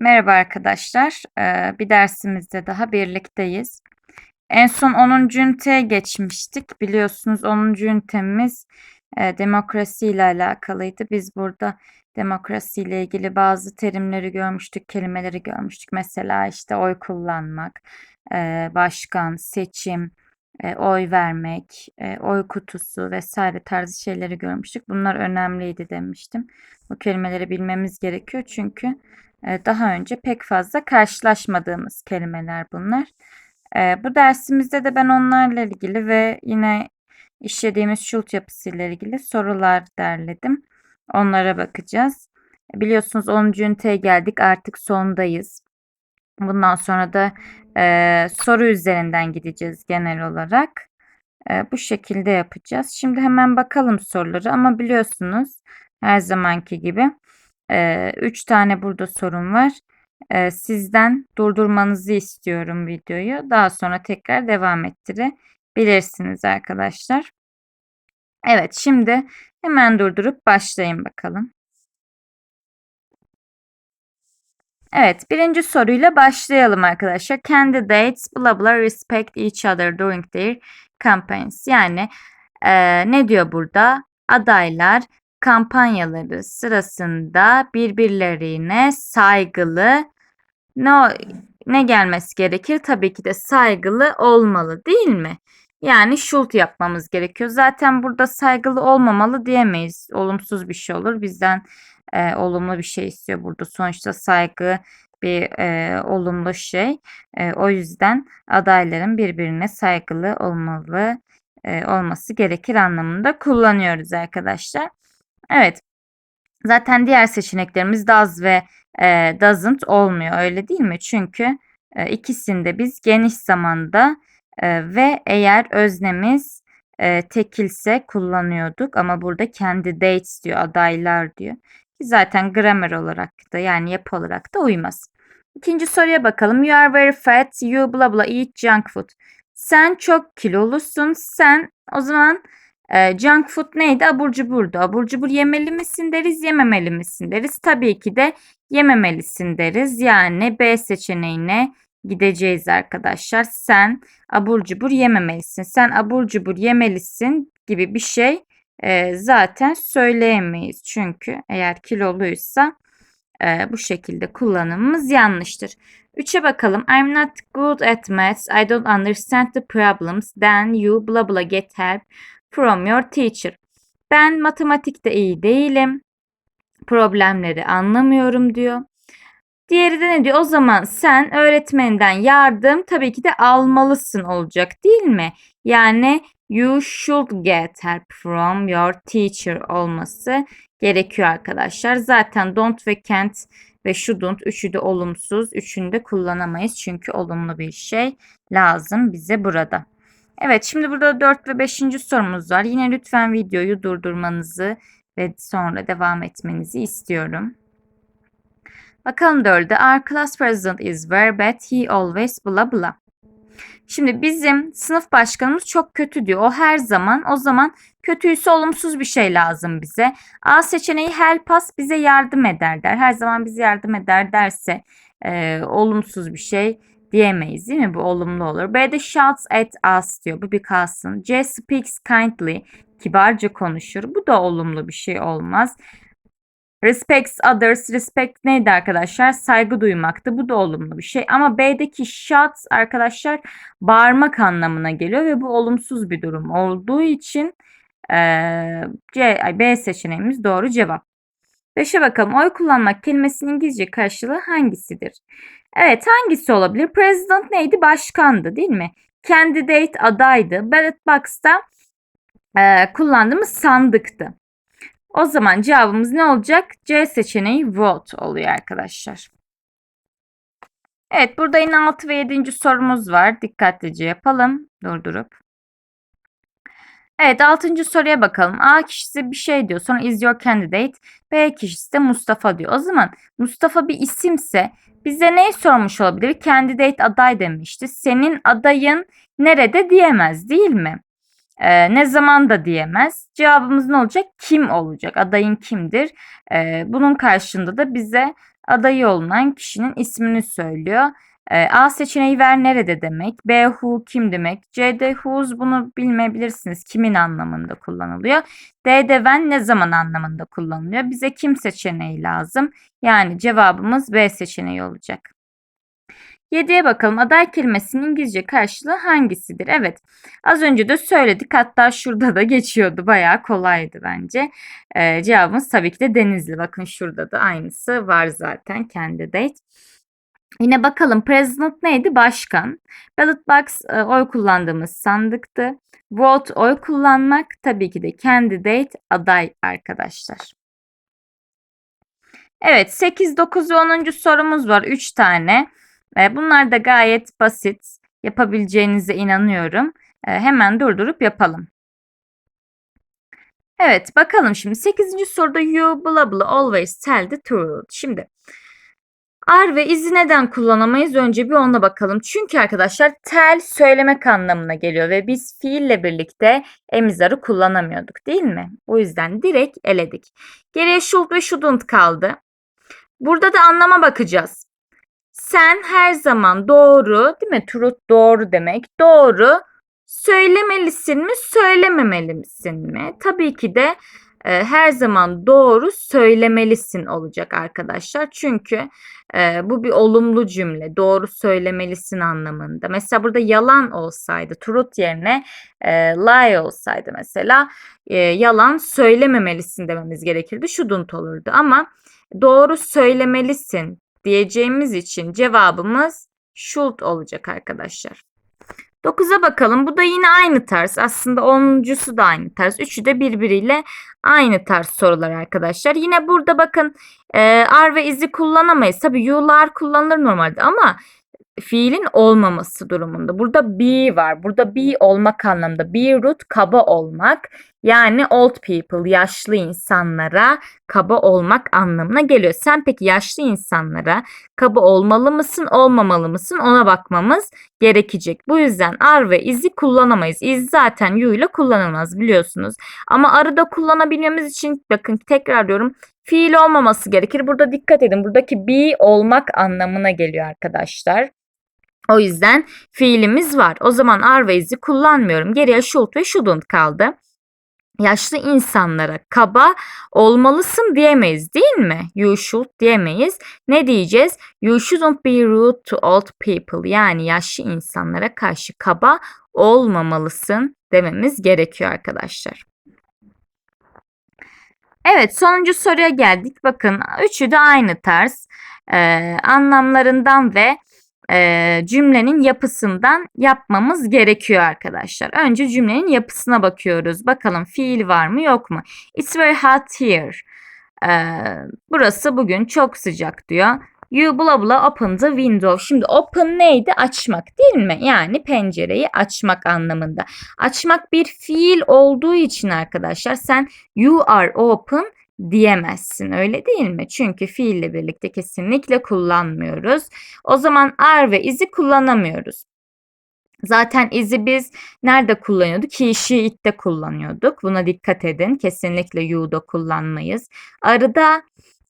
Merhaba arkadaşlar. Ee, bir dersimizde daha birlikteyiz. En son 10. üniteye geçmiştik. Biliyorsunuz 10. ünitemiz e, demokrasi ile alakalıydı. Biz burada demokrasi ile ilgili bazı terimleri görmüştük, kelimeleri görmüştük. Mesela işte oy kullanmak, e, başkan, seçim, e, oy vermek, oy kutusu vesaire tarzı şeyleri görmüştük. Bunlar önemliydi demiştim. Bu kelimeleri bilmemiz gerekiyor çünkü daha önce pek fazla karşılaşmadığımız kelimeler bunlar. E, bu dersimizde de ben onlarla ilgili ve yine işlediğimiz şult yapısıyla ilgili sorular derledim. Onlara bakacağız. Biliyorsunuz 10. üniteye geldik artık sondayız. Bundan sonra da e, soru üzerinden gideceğiz genel olarak. E, bu şekilde yapacağız. Şimdi hemen bakalım soruları ama biliyorsunuz her zamanki gibi 3 tane burada sorun var. E, sizden durdurmanızı istiyorum videoyu. Daha sonra tekrar devam ettirebilirsiniz arkadaşlar. Evet şimdi hemen durdurup başlayın bakalım. Evet, birinci soruyla başlayalım arkadaşlar. Candidates blah blah respect each other during their campaigns. Yani e, ne diyor burada? Adaylar kampanyaları sırasında birbirlerine saygılı ne ne gelmesi gerekir? Tabii ki de saygılı olmalı değil mi? Yani şult yapmamız gerekiyor. Zaten burada saygılı olmamalı diyemeyiz. Olumsuz bir şey olur. Bizden e, olumlu bir şey istiyor burada. Sonuçta saygı bir e, olumlu şey. E, o yüzden adayların birbirine saygılı olmalı e, olması gerekir anlamında kullanıyoruz arkadaşlar. Evet. Zaten diğer seçeneklerimiz does ve e, doesn't olmuyor öyle değil mi? Çünkü e, ikisinde biz geniş zamanda e, ve eğer öznemiz e, tekilse kullanıyorduk ama burada candidates diyor adaylar diyor. Zaten gramer olarak da yani yapı olarak da uymaz. İkinci soruya bakalım. You are very fat. You blah blah eat junk food. Sen çok kilolusun. Sen o zaman e, junk food neydi? Abur cuburdu. Abur cubur yemeli misin deriz, yememeli misin deriz. Tabii ki de yememelisin deriz. Yani B seçeneğine gideceğiz arkadaşlar. Sen abur cubur yememelisin. Sen abur cubur yemelisin gibi bir şey e, zaten söyleyemeyiz. Çünkü eğer kiloluysa e, bu şekilde kullanımımız yanlıştır. 3'e bakalım. I'm not good at maths. I don't understand the problems. Then you blah blah get help from your teacher. Ben matematikte iyi değilim. Problemleri anlamıyorum diyor. Diğeri de ne diyor? O zaman sen öğretmeninden yardım tabii ki de almalısın olacak değil mi? Yani you should get help from your teacher olması gerekiyor arkadaşlar. Zaten don't ve can't ve shouldn't üçü de olumsuz. Üçünü de kullanamayız çünkü olumlu bir şey lazım bize burada. Evet şimdi burada 4 ve 5. sorumuz var. Yine lütfen videoyu durdurmanızı ve sonra devam etmenizi istiyorum. Bakalım 4'de. Our class president is very bad. He always blah blah. Şimdi bizim sınıf başkanımız çok kötü diyor. O her zaman o zaman kötüyse olumsuz bir şey lazım bize. A seçeneği help us bize yardım eder der. Her zaman bize yardım eder derse e, olumsuz bir şey diyemeyiz değil mi? Bu olumlu olur. B'de shouts at us diyor. Bu bir kalsın. C speaks kindly. Kibarca konuşur. Bu da olumlu bir şey olmaz. Respects others. Respect neydi arkadaşlar? Saygı duymaktı. Bu da olumlu bir şey. Ama B'deki shouts arkadaşlar bağırmak anlamına geliyor ve bu olumsuz bir durum olduğu için ee, C, B seçeneğimiz doğru cevap. 5'e bakalım. Oy kullanmak kelimesinin İngilizce karşılığı hangisidir? Evet hangisi olabilir? President neydi? Başkandı değil mi? Candidate adaydı. Ballot box'ta e, kullandığımız sandıktı. O zaman cevabımız ne olacak? C seçeneği vote oluyor arkadaşlar. Evet burada yine 6 ve 7. sorumuz var. Dikkatlice yapalım. Durdurup. Evet 6. soruya bakalım. A kişisi bir şey diyor. Sonra is your candidate. B kişisi de Mustafa diyor. O zaman Mustafa bir isimse bize neyi sormuş olabilir? Candidate aday demişti. Senin adayın nerede diyemez değil mi? Ee, ne zaman da diyemez. Cevabımız ne olacak? Kim olacak? Adayın kimdir? Ee, bunun karşında da bize adayı olunan kişinin ismini söylüyor. Ee, A seçeneği ver nerede demek. B who kim demek. C'de whose bunu bilmeyebilirsiniz. Kimin anlamında kullanılıyor. D'de when ne zaman anlamında kullanılıyor. Bize kim seçeneği lazım. Yani cevabımız B seçeneği olacak. 7'ye bakalım. Aday kelimesinin İngilizce karşılığı hangisidir? Evet. Az önce de söyledik. Hatta şurada da geçiyordu. Bayağı kolaydı bence. Ee, cevabımız tabii ki de Denizli. Bakın şurada da aynısı var zaten. Candidate. Yine bakalım president neydi? Başkan. Ballot box e, oy kullandığımız sandıktı. Vote oy kullanmak tabii ki de candidate aday arkadaşlar. Evet 8, 9 ve 10. sorumuz var. 3 tane. E, bunlar da gayet basit. Yapabileceğinize inanıyorum. E, hemen durdurup yapalım. Evet bakalım şimdi 8. soruda you blah blah always tell the truth. Şimdi Are ve is'i neden kullanamayız? Önce bir ona bakalım. Çünkü arkadaşlar tell söylemek anlamına geliyor ve biz fiille birlikte emizarı kullanamıyorduk değil mi? O yüzden direkt eledik. Geriye should ve shouldn't kaldı. Burada da anlama bakacağız. Sen her zaman doğru, değil mi? Truth doğru demek. Doğru söylemelisin mi, söylememelisin mi? Tabii ki de e, her zaman doğru söylemelisin olacak arkadaşlar. Çünkü e, bu bir olumlu cümle. Doğru söylemelisin anlamında. Mesela burada yalan olsaydı, truth yerine e, lie olsaydı mesela e, yalan söylememelisin dememiz gerekirdi. Shouldn't olurdu ama doğru söylemelisin diyeceğimiz için cevabımız should olacak arkadaşlar. 9'a bakalım. Bu da yine aynı tarz. Aslında 10'uncusu da aynı tarz. Üçü de birbiriyle aynı tarz sorular arkadaşlar. Yine burada bakın e, are ve is'i kullanamayız. Tabii you'lar kullanılır normalde ama fiilin olmaması durumunda. Burada be var. Burada be olmak anlamında. Be root kaba olmak. Yani old people, yaşlı insanlara kaba olmak anlamına geliyor. Sen peki yaşlı insanlara kaba olmalı mısın, olmamalı mısın ona bakmamız gerekecek. Bu yüzden are ve is'i kullanamayız. Is zaten you ile kullanılmaz biliyorsunuz. Ama arı da kullanabilmemiz için bakın tekrar diyorum fiil olmaması gerekir. Burada dikkat edin. Buradaki be olmak anlamına geliyor arkadaşlar. O yüzden fiilimiz var. O zaman are kullanmıyorum. Geriye should ve shouldn't kaldı. Yaşlı insanlara kaba olmalısın diyemeyiz değil mi? You should diyemeyiz. Ne diyeceğiz? You shouldn't be rude to old people. Yani yaşlı insanlara karşı kaba olmamalısın dememiz gerekiyor arkadaşlar. Evet sonuncu soruya geldik. Bakın üçü de aynı tarz. Ee, anlamlarından ve e, cümlenin yapısından yapmamız gerekiyor arkadaşlar. Önce cümlenin yapısına bakıyoruz. Bakalım fiil var mı yok mu? It's very hot here. Ee, burası bugün çok sıcak diyor. You blah blah open the window. Şimdi open neydi? Açmak değil mi? Yani pencereyi açmak anlamında. Açmak bir fiil olduğu için arkadaşlar sen you are open diyemezsin öyle değil mi? Çünkü fiille birlikte kesinlikle kullanmıyoruz. O zaman are ve is'i kullanamıyoruz. Zaten is'i biz nerede kullanıyorduk? He, she, it'te kullanıyorduk. Buna dikkat edin. Kesinlikle you'da kullanmayız. Arıda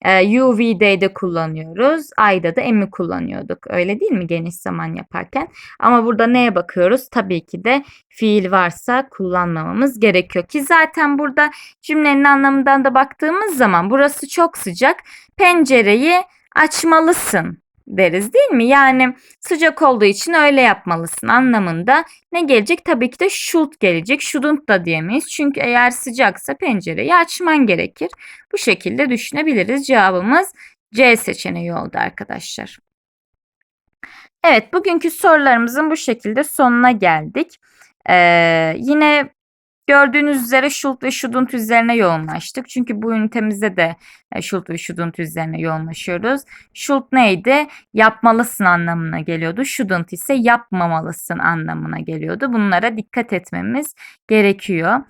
e, we, they'de kullanıyoruz. I'da da am'i kullanıyorduk. Öyle değil mi geniş zaman yaparken? Ama burada neye bakıyoruz? Tabii ki de fiil varsa kullanmamamız gerekiyor. Ki zaten burada cümlenin anlamından da baktığımız zaman burası çok sıcak. Pencereyi açmalısın deriz değil mi? Yani sıcak olduğu için öyle yapmalısın anlamında ne gelecek? Tabii ki de should gelecek. Shouldn't da diyemeyiz. Çünkü eğer sıcaksa pencereyi açman gerekir. Bu şekilde düşünebiliriz. Cevabımız C seçeneği oldu arkadaşlar. Evet bugünkü sorularımızın bu şekilde sonuna geldik. Ee, yine Gördüğünüz üzere should ve shouldn't üzerine yoğunlaştık. Çünkü bu ünitemizde de e, should ve shouldn't üzerine yoğunlaşıyoruz. Should neydi? Yapmalısın anlamına geliyordu. Shouldn't ise yapmamalısın anlamına geliyordu. Bunlara dikkat etmemiz gerekiyor.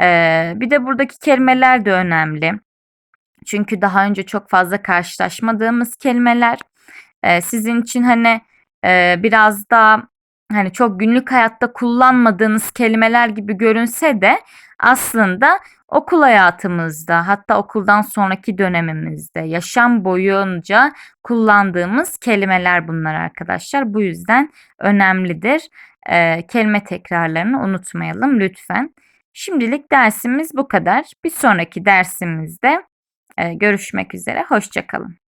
Ee, bir de buradaki kelimeler de önemli. Çünkü daha önce çok fazla karşılaşmadığımız kelimeler. Ee, sizin için hani e, biraz daha hani çok günlük hayatta kullanmadığınız kelimeler gibi görünse de aslında okul hayatımızda hatta okuldan sonraki dönemimizde yaşam boyunca kullandığımız kelimeler bunlar arkadaşlar. Bu yüzden önemlidir. Ee, kelime tekrarlarını unutmayalım lütfen. Şimdilik dersimiz bu kadar. Bir sonraki dersimizde e, görüşmek üzere. Hoşçakalın.